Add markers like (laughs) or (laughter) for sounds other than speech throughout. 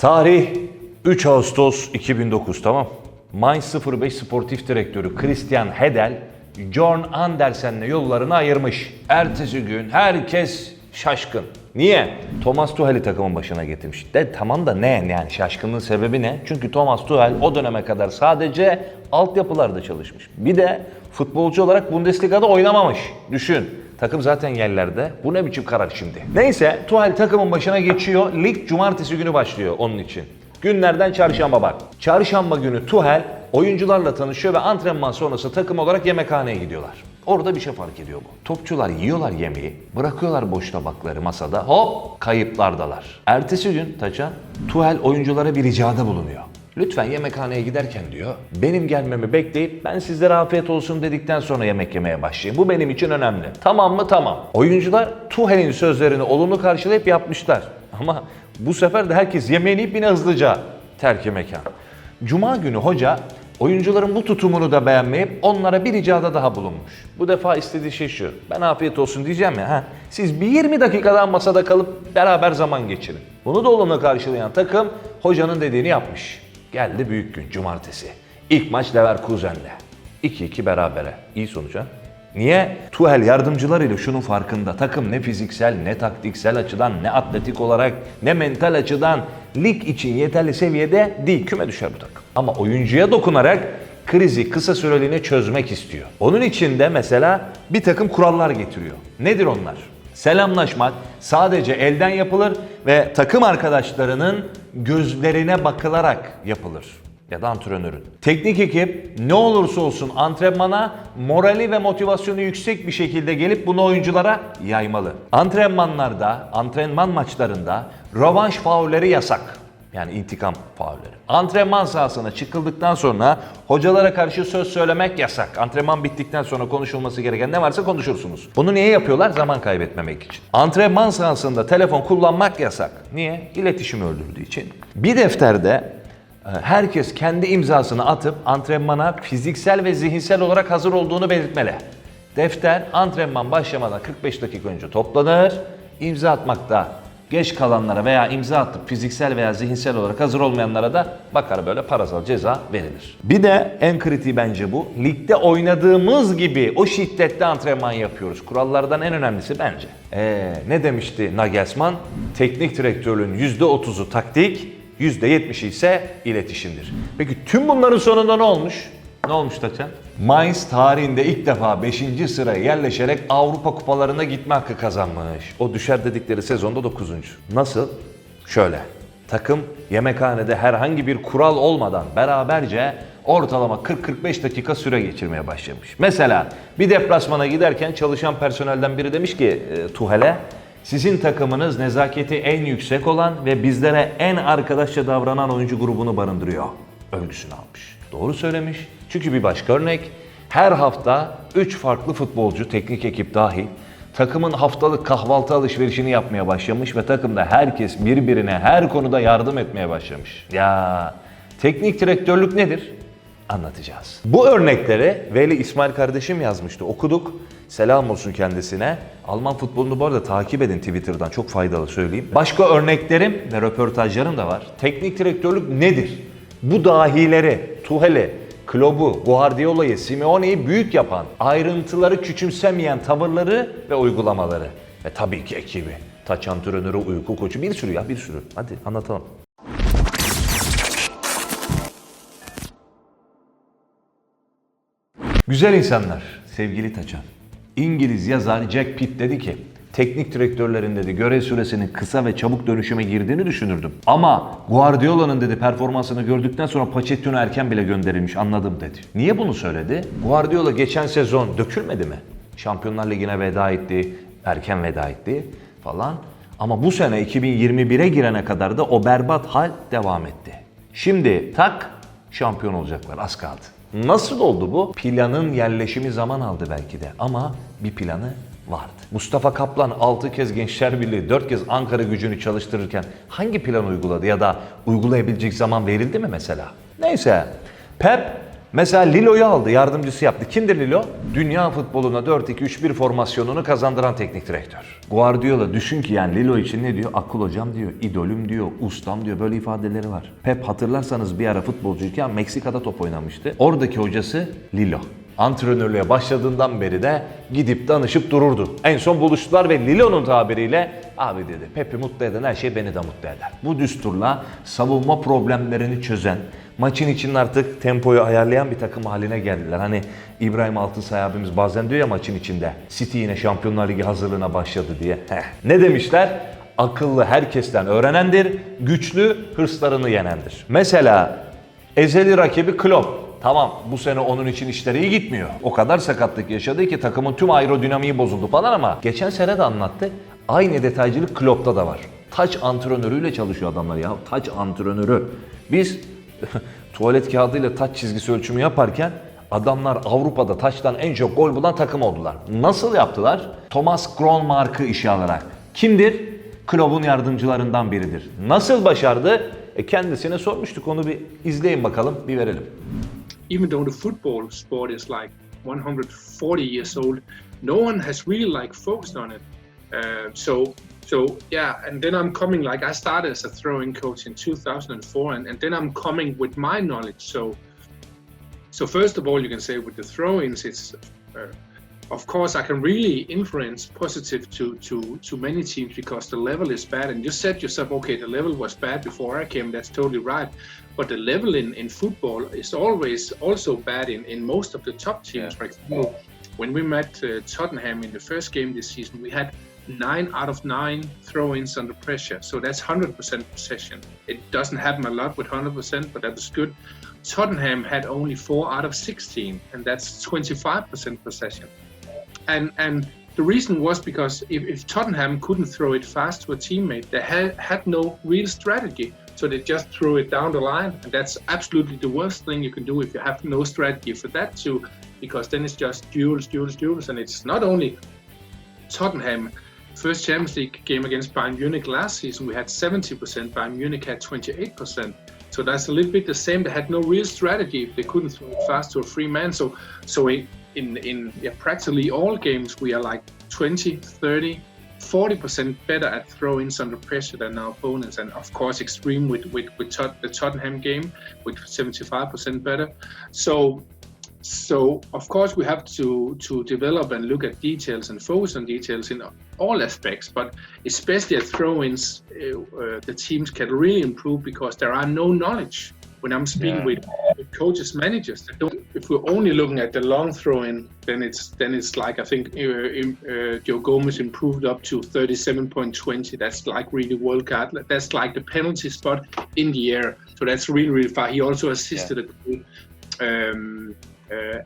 Tarih 3 Ağustos 2009 tamam. Mainz 05 sportif direktörü Christian Hedel, John Andersen'le yollarını ayırmış. Ertesi gün herkes şaşkın. Niye? Thomas Tuchel'i takımın başına getirmiş. De tamam da ne yani şaşkınlığın sebebi ne? Çünkü Thomas Tuchel o döneme kadar sadece altyapılarda çalışmış. Bir de futbolcu olarak Bundesliga'da oynamamış. Düşün. Takım zaten yerlerde. Bu ne biçim karar şimdi? Neyse Tuchel takımın başına geçiyor. Lig cumartesi günü başlıyor onun için. Günlerden çarşamba bak. Çarşamba günü Tuchel oyuncularla tanışıyor ve antrenman sonrası takım olarak yemekhaneye gidiyorlar. Orada bir şey fark ediyor bu. Topçular yiyorlar yemeği, bırakıyorlar boş tabakları masada. Hop kayıplardalar. Ertesi gün Taçan, Tuchel oyunculara bir ricada bulunuyor. Lütfen yemekhaneye giderken diyor, benim gelmemi bekleyip ben sizlere afiyet olsun dedikten sonra yemek yemeye başlayın. Bu benim için önemli. Tamam mı? Tamam. Oyuncular Tuchel'in sözlerini olumlu karşılayıp yapmışlar. Ama bu sefer de herkes yemeğini yiyip yine hızlıca terk mekan. Cuma günü hoca oyuncuların bu tutumunu da beğenmeyip onlara bir ricada daha bulunmuş. Bu defa istediği şey şu. Ben afiyet olsun diyeceğim ya. Ha, siz bir 20 dakikadan masada kalıp beraber zaman geçirin. Bunu da olumlu karşılayan takım hocanın dediğini yapmış. Geldi büyük gün cumartesi. İlk maç Leverkusen'le. 2-2 berabere. İyi sonuç ha? Niye? Tuhel yardımcılarıyla şunun farkında. Takım ne fiziksel, ne taktiksel açıdan, ne atletik olarak, ne mental açıdan lig için yeterli seviyede değil. Küme düşer bu takım. Ama oyuncuya dokunarak krizi kısa süreliğine çözmek istiyor. Onun için de mesela bir takım kurallar getiriyor. Nedir onlar? Selamlaşmak sadece elden yapılır ve takım arkadaşlarının gözlerine bakılarak yapılır ya da antrenörün. Teknik ekip ne olursa olsun antrenmana morali ve motivasyonu yüksek bir şekilde gelip bunu oyunculara yaymalı. Antrenmanlarda, antrenman maçlarında rövanş faulleri yasak. Yani intikam faulleri. Antrenman sahasına çıkıldıktan sonra hocalara karşı söz söylemek yasak. Antrenman bittikten sonra konuşulması gereken ne varsa konuşursunuz. Bunu niye yapıyorlar? Zaman kaybetmemek için. Antrenman sahasında telefon kullanmak yasak. Niye? İletişimi öldürdüğü için. Bir defterde e, herkes kendi imzasını atıp antrenmana fiziksel ve zihinsel olarak hazır olduğunu belirtmeli. Defter antrenman başlamadan 45 dakika önce toplanır. İmza atmakta geç kalanlara veya imza atıp fiziksel veya zihinsel olarak hazır olmayanlara da bakar böyle parasal ceza verilir. Bir de en kritiği bence bu. Ligde oynadığımız gibi o şiddette antrenman yapıyoruz. Kurallardan en önemlisi bence. Ee, ne demişti Nagelsmann? Teknik direktörlüğün %30'u taktik, %70'i ise iletişimdir. Peki tüm bunların sonunda ne olmuş? Ne olmuş Taçan? Mainz tarihinde ilk defa 5. sıraya yerleşerek Avrupa kupalarına gitme hakkı kazanmış. O düşer dedikleri sezonda 9. Nasıl? Şöyle. Takım yemekhanede herhangi bir kural olmadan beraberce ortalama 40-45 dakika süre geçirmeye başlamış. Mesela bir deplasmana giderken çalışan personelden biri demiş ki e, Tuhel'e sizin takımınız nezaketi en yüksek olan ve bizlere en arkadaşça davranan oyuncu grubunu barındırıyor. Övgüsünü almış. Doğru söylemiş. Çünkü bir başka örnek. Her hafta 3 farklı futbolcu, teknik ekip dahil takımın haftalık kahvaltı alışverişini yapmaya başlamış ve takımda herkes birbirine her konuda yardım etmeye başlamış. Ya teknik direktörlük nedir? anlatacağız. Bu örnekleri Veli İsmail kardeşim yazmıştı. Okuduk. Selam olsun kendisine. Alman futbolunu bu arada takip edin Twitter'dan. Çok faydalı söyleyeyim. Başka örneklerim ve röportajlarım da var. Teknik direktörlük nedir? Bu dahileri, Tuhel'i, Klopp'u, Guardiola'yı, Simeone'yi büyük yapan, ayrıntıları küçümsemeyen tavırları ve uygulamaları. Ve tabii ki ekibi. Taç antrenörü, uyku koçu bir sürü ya bir sürü. Hadi anlatalım. Güzel insanlar, sevgili Taçan. İngiliz yazar Jack Pitt dedi ki, teknik direktörlerin dedi görev süresinin kısa ve çabuk dönüşüme girdiğini düşünürdüm. Ama Guardiola'nın dedi performansını gördükten sonra Pochettino erken bile gönderilmiş anladım dedi. Niye bunu söyledi? Guardiola geçen sezon dökülmedi mi? Şampiyonlar Ligi'ne veda etti, erken veda etti falan. Ama bu sene 2021'e girene kadar da o berbat hal devam etti. Şimdi tak şampiyon olacaklar az kaldı. Nasıl oldu bu? Planın yerleşimi zaman aldı belki de ama bir planı vardı. Mustafa Kaplan 6 kez Gençler Birliği, 4 kez Ankara gücünü çalıştırırken hangi plan uyguladı ya da uygulayabilecek zaman verildi mi mesela? Neyse Pep Mesela Lilo'yu aldı, yardımcısı yaptı. Kimdir Lilo? Dünya futboluna 4-2-3-1 formasyonunu kazandıran teknik direktör. Guardiola düşün ki yani Lilo için ne diyor? Akıl hocam diyor, idolüm diyor, ustam diyor. Böyle ifadeleri var. Pep hatırlarsanız bir ara futbolcuyken Meksika'da top oynamıştı. Oradaki hocası Lilo. Antrenörlüğe başladığından beri de gidip danışıp dururdu. En son buluştular ve Lilo'nun tabiriyle abi dedi Pep'i mutlu eden her şey beni de mutlu eder. Bu düsturla savunma problemlerini çözen, maçın içinde artık tempoyu ayarlayan bir takım haline geldiler. Hani İbrahim Altınsay abimiz bazen diyor ya maçın içinde City yine Şampiyonlar Ligi hazırlığına başladı diye. Heh. Ne demişler? Akıllı herkesten öğrenendir, güçlü hırslarını yenendir. Mesela ezeli rakibi Klopp. Tamam bu sene onun için işleri iyi gitmiyor. O kadar sakatlık yaşadı ki takımın tüm aerodinamiği bozuldu falan ama geçen sene de anlattı. Aynı detaycılık Klopp'ta da var. Taç antrenörüyle çalışıyor adamlar ya. Taç antrenörü. Biz (laughs) tuvalet kağıdıyla taç çizgisi ölçümü yaparken adamlar Avrupa'da taçtan en çok gol bulan takım oldular. Nasıl yaptılar? Thomas Kronmark'ı işe alarak. Kimdir? Klopp'un yardımcılarından biridir. Nasıl başardı? E kendisine sormuştuk onu bir izleyin bakalım, bir verelim. Even though the football sport is like 140 years old, no one has really like focused on it. Uh, so, so yeah, and then I'm coming like I started as a throwing coach in 2004, and, and then I'm coming with my knowledge. So, so first of all, you can say with the throw-ins, it's uh, of course I can really influence positive to to to many teams because the level is bad. And you said yourself, okay, the level was bad before I came. That's totally right. But the level in, in football is always also bad in, in most of the top teams. For example, when we met uh, Tottenham in the first game this season, we had nine out of nine throw-ins under pressure. So that's 100% possession. It doesn't happen a lot with 100%, but that was good. Tottenham had only four out of 16, and that's 25% possession. And and the reason was because if, if Tottenham couldn't throw it fast to a teammate, they had, had no real strategy. So they just threw it down the line, and that's absolutely the worst thing you can do if you have no strategy for that too, because then it's just duels, duels, duels, and it's not only Tottenham. First Champions League game against Bayern Munich last season, we had 70%. Bayern Munich had 28%. So that's a little bit the same. They had no real strategy. They couldn't throw it fast to a free man. So, so in in, in yeah, practically all games, we are like 20, 30, 40% better at throw-ins under pressure than our opponents. And of course, extreme with with, with Tot- the Tottenham game, with 75% better. So so of course we have to to develop and look at details and focus on details in all aspects but especially at throw-ins uh, uh, the teams can really improve because there are no knowledge when i'm speaking Yeah. with, with coaches managers if we're only looking at the long throw-in then it's then it's like i think uh, uh, joe gomez improved up to 37.20 that's like really world class. That's like the penalty spot in the air. So that's really really far he also assisted a goal um, uh,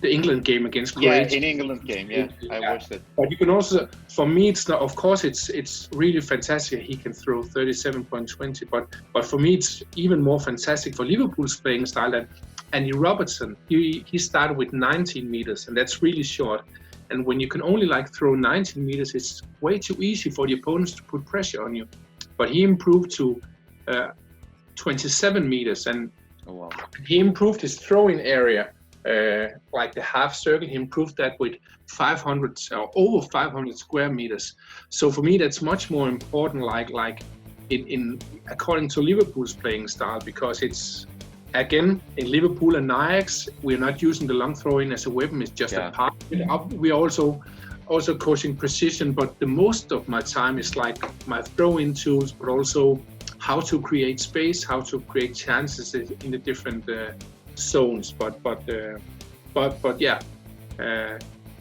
the England game against Yeah, in England game. Yeah, I watched it. But you can also, for me, it's not. Of course, it's it's really fantastic. He can throw 37.20. But but for me, it's even more fantastic for Liverpool's playing style. That Andy Robertson, he he started with 19 meters, and that's really short. And when you can only like throw 19 meters, it's way too easy for the opponents to put pressure on you. But he improved to uh, 27 meters, and Oh wow. he improved his throwing area, uh, like the half circle. He improved that with 500 or over 500 square meters. So for me, that's much more important. Like like in, in according to Liverpool's playing style, because it's again in Liverpool and Ajax, we're not using the long throwing as a weapon. It's just Yeah. a part. of We are also also coaching precision, but the most of my time is like my throw-in tools, but also how to create space, how to create chances in in the different uh, zones. But but uh, but but yeah, uh,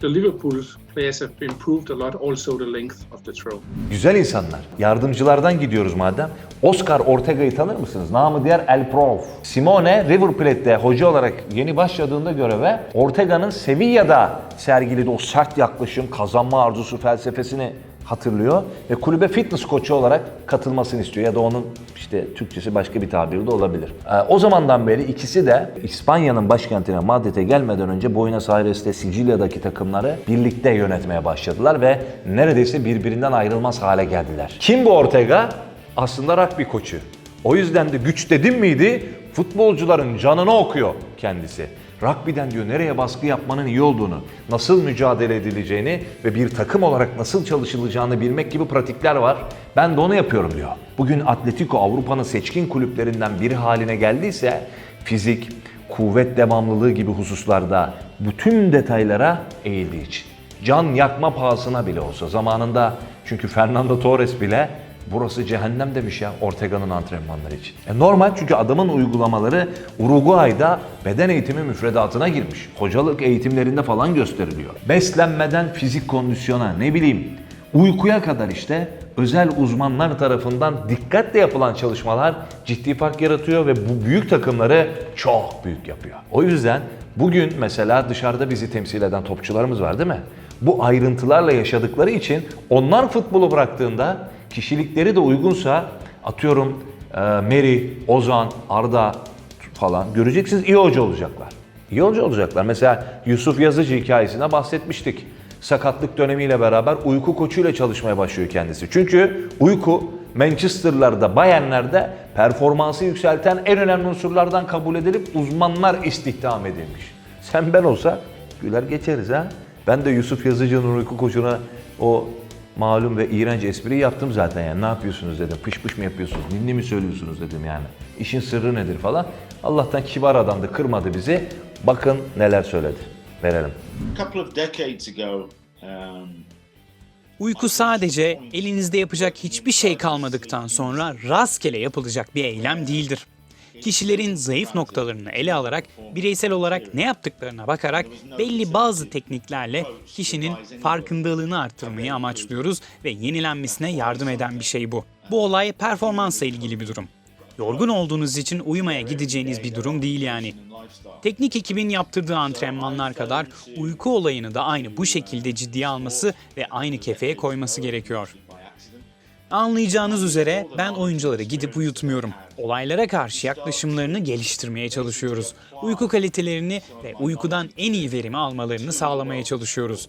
the Liverpool players have improved a lot. Also the length of the throw. Güzel insanlar. Yardımcılardan gidiyoruz madem. Oscar Ortega'yı tanır mısınız? Namı diğer El Prof. Simone River Plate'de hoca olarak yeni başladığında göreve Ortega'nın Sevilla'da sergilediği o sert yaklaşım, kazanma arzusu felsefesini hatırlıyor ve kulübe fitness koçu olarak katılmasını istiyor ya da onun işte Türkçesi başka bir tabiri de olabilir. Ee, o zamandan beri ikisi de İspanya'nın başkentine Madrid'e gelmeden önce Buenos Aires'te Sicilya'daki takımları birlikte yönetmeye başladılar ve neredeyse birbirinden ayrılmaz hale geldiler. Kim bu Ortega? Aslında rugby koçu. O yüzden de güç dedim miydi futbolcuların canını okuyor kendisi. Rugby'den diyor nereye baskı yapmanın iyi olduğunu, nasıl mücadele edileceğini ve bir takım olarak nasıl çalışılacağını bilmek gibi pratikler var. Ben de onu yapıyorum diyor. Bugün Atletico Avrupa'nın seçkin kulüplerinden biri haline geldiyse fizik, kuvvet devamlılığı gibi hususlarda bütün detaylara eğildiği için. Can yakma pahasına bile olsa zamanında çünkü Fernando Torres bile burası cehennem demiş ya Ortega'nın antrenmanları için. E normal çünkü adamın uygulamaları Uruguay'da beden eğitimi müfredatına girmiş. Hocalık eğitimlerinde falan gösteriliyor. Beslenmeden fizik kondisyona ne bileyim uykuya kadar işte özel uzmanlar tarafından dikkatle yapılan çalışmalar ciddi fark yaratıyor ve bu büyük takımları çok büyük yapıyor. O yüzden bugün mesela dışarıda bizi temsil eden topçularımız var değil mi? Bu ayrıntılarla yaşadıkları için onlar futbolu bıraktığında kişilikleri de uygunsa atıyorum e, Meri, Ozan, Arda falan göreceksiniz iyi hoca olacaklar. İyi hoca olacaklar. Mesela Yusuf Yazıcı hikayesine bahsetmiştik. Sakatlık dönemiyle beraber uyku koçuyla çalışmaya başlıyor kendisi. Çünkü uyku Manchester'larda, Bayern'lerde performansı yükselten en önemli unsurlardan kabul edilip uzmanlar istihdam edilmiş. Sen ben olsa güler geçeriz ha. Ben de Yusuf Yazıcı'nın uyku koçuna o malum ve iğrenç espri yaptım zaten yani. Ne yapıyorsunuz dedim. Pış pış mı yapıyorsunuz? Ninni mi söylüyorsunuz dedim yani. İşin sırrı nedir falan. Allah'tan kibar adamdı, kırmadı bizi. Bakın neler söyledi. Verelim. A couple of decades ago, um, Uyku sadece elinizde yapacak hiçbir şey kalmadıktan sonra rastgele yapılacak bir eylem değildir. Kişilerin zayıf noktalarını ele alarak, bireysel olarak ne yaptıklarına bakarak belli bazı tekniklerle kişinin farkındalığını arttırmayı amaçlıyoruz ve yenilenmesine yardım eden bir şey bu. Bu olay performansla ilgili bir durum. Yorgun olduğunuz için uyumaya gideceğiniz bir durum değil yani. Teknik ekibin yaptırdığı antrenmanlar kadar uyku olayını da aynı bu şekilde ciddiye alması ve aynı kefeye koyması gerekiyor. Anlayacağınız üzere ben oyuncuları gidip uyutmuyorum. Olaylara karşı yaklaşımlarını geliştirmeye çalışıyoruz. Uyku kalitelerini ve uykudan en iyi verimi almalarını sağlamaya çalışıyoruz.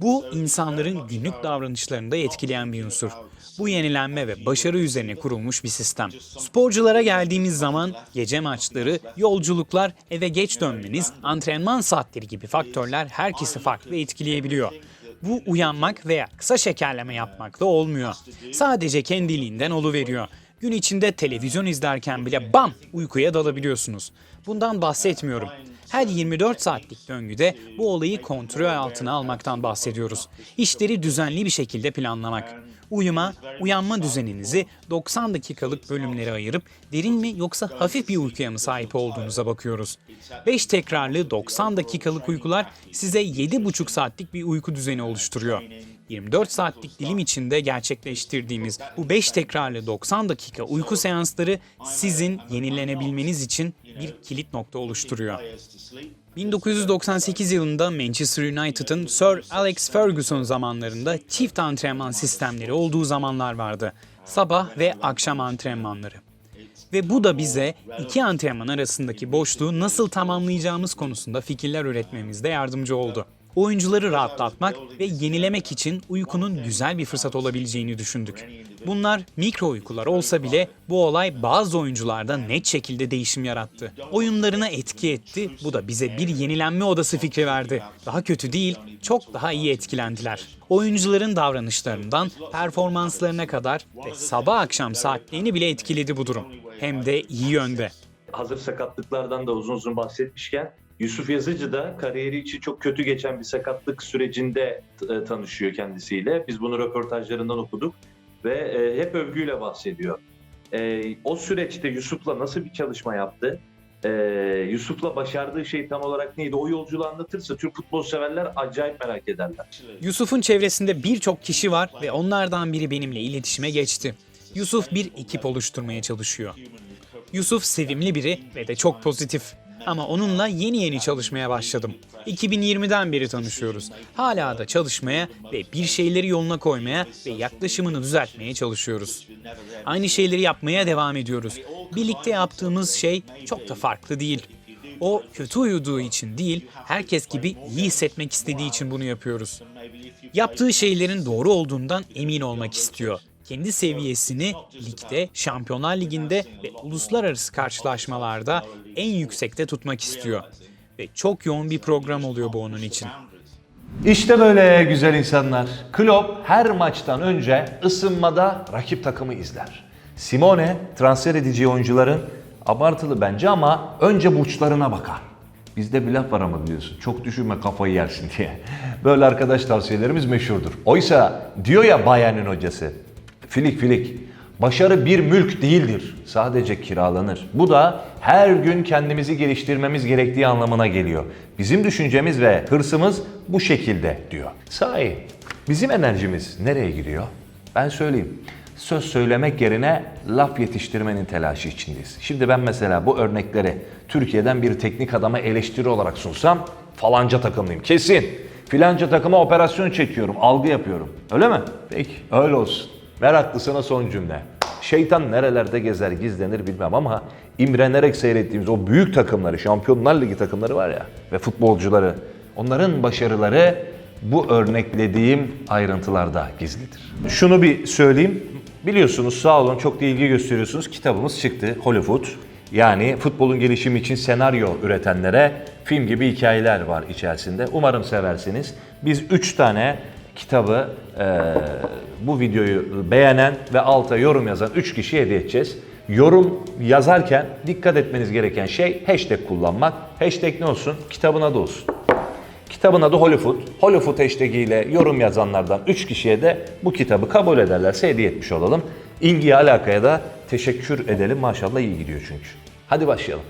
Bu insanların günlük davranışlarını da etkileyen bir unsur. Bu yenilenme ve başarı üzerine kurulmuş bir sistem. Sporculara geldiğimiz zaman gece maçları, yolculuklar, eve geç dönmeniz, antrenman saatleri gibi faktörler herkesi farklı etkileyebiliyor. Bu uyanmak veya kısa şekerleme yapmakla olmuyor. Sadece kendiliğinden oluveriyor. Gün içinde televizyon izlerken bile bam uykuya dalabiliyorsunuz. Bundan bahsetmiyorum. Her 24 saatlik döngüde bu olayı kontrol altına almaktan bahsediyoruz. İşleri düzenli bir şekilde planlamak. Uyuma, uyanma düzeninizi 90 dakikalık bölümlere ayırıp derin mi yoksa hafif bir uykuya mı sahip olduğunuza bakıyoruz. 5 tekrarlı 90 dakikalık uykular size 7,5 saatlik bir uyku düzeni oluşturuyor. 24 saatlik dilim içinde gerçekleştirdiğimiz bu 5 tekrarlı 90 dakika uyku seansları sizin yenilenebilmeniz için bir kilit nokta oluşturuyor. 1998 yılında Manchester United'ın Sir Alex Ferguson zamanlarında çift antrenman sistemleri olduğu zamanlar vardı. Sabah ve akşam antrenmanları. Ve bu da bize iki antrenman arasındaki boşluğu nasıl tamamlayacağımız konusunda fikirler üretmemizde yardımcı oldu. Oyuncuları rahatlatmak ve yenilemek için uykunun güzel bir fırsat olabileceğini düşündük. Bunlar mikro uykular olsa bile bu olay bazı oyuncularda net şekilde değişim yarattı. Oyunlarına etki etti. Bu da bize bir yenilenme odası fikri verdi. Daha kötü değil, çok daha iyi etkilendiler. Oyuncuların davranışlarından performanslarına kadar ve sabah akşam saatlerini bile etkiledi bu durum. Hem de iyi yönde. hazır sakatlıklardan da uzun uzun bahsetmişken Yusuf Yazıcı da kariyeri için çok kötü geçen bir sakatlık sürecinde e, tanışıyor kendisiyle. Biz bunu röportajlarından okuduk ve e, hep övgüyle bahsediyor. E, o süreçte Yusuf'la nasıl bir çalışma yaptı? Yusuf'la başardığı şey tam olarak neydi? O yolculuğu anlatırsa Türk futbol severler acayip merak ederler. Yusuf'un çevresinde birçok kişi var ve onlardan biri benimle iletişime geçti. Yusuf bir ekip oluşturmaya çalışıyor. Yusuf sevimli biri ve de çok pozitif. Ama onunla yeni yeni çalışmaya başladım. 2020'den beri tanışıyoruz. Hala da çalışmaya ve bir şeyleri yoluna koymaya ve yaklaşımını düzeltmeye çalışıyoruz. Aynı şeyleri yapmaya devam ediyoruz. Birlikte yaptığımız şey çok da farklı değil. O kötü uyuduğu için değil, herkes gibi iyi hissetmek istediği için bunu yapıyoruz. Yaptığı şeylerin doğru olduğundan emin olmak istiyor. Kendi seviyesini ligde, Şampiyonlar Ligi'nde ve uluslararası karşılaşmalarda en yüksekte tutmak istiyor. ve çok yoğun bir program oluyor bu onun için. İşte böyle güzel insanlar. Klopp her maçtan önce ısınmada rakip takımı izler. Simone transfer edeceği oyuncuların abartılı bence ama önce burçlarına bakar. Bizde bir laf var ama biliyorsun. Çok düşünme kafayı yersin diye. Böyle arkadaş tavsiyelerimiz meşhurdur. Oysa diyor ya Bayern'in hocası. Filik filik. Başarı bir mülk değildir. Sadece kiralanır. Bu da her gün kendimizi geliştirmemiz gerektiği anlamına geliyor. Bizim düşüncemiz ve hırsımız bu şekilde diyor. Sahi bizim enerjimiz nereye gidiyor? Ben söyleyeyim. Söz söylemek yerine laf yetiştirmenin telaşı içindeyiz. Şimdi ben mesela bu örnekleri Türkiye'den bir teknik adama eleştiri olarak sunsam falanca takımlıyım. Kesin. Filanca takıma operasyon çekiyorum, algı yapıyorum. Öyle mi? Peki, öyle olsun. Meraklısına son cümle. Şeytan nerelerde gezer gizlenir bilmem ama imrenerek seyrettiğimiz o büyük takımları, Şampiyonlar Ligi takımları var ya ve futbolcuları, onların başarıları bu örneklediğim ayrıntılarda gizlidir. Şunu bir söyleyeyim. Biliyorsunuz sağ olun çok da ilgi gösteriyorsunuz. Kitabımız çıktı Hollywood. Yani futbolun gelişimi için senaryo üretenlere film gibi hikayeler var içerisinde. Umarım seversiniz. Biz 3 tane kitabı eee, bu videoyu beğenen ve alta yorum yazan 3 kişiye hediye edeceğiz. Yorum yazarken dikkat etmeniz gereken şey hashtag kullanmak. Hashtag ne olsun? Kitabın adı olsun. Kitabın adı Hollywood. Hollywood hashtag ile yorum yazanlardan 3 kişiye de bu kitabı kabul ederlerse hediye etmiş olalım. İlgiye alakaya da teşekkür edelim. Maşallah iyi gidiyor çünkü. Hadi başlayalım.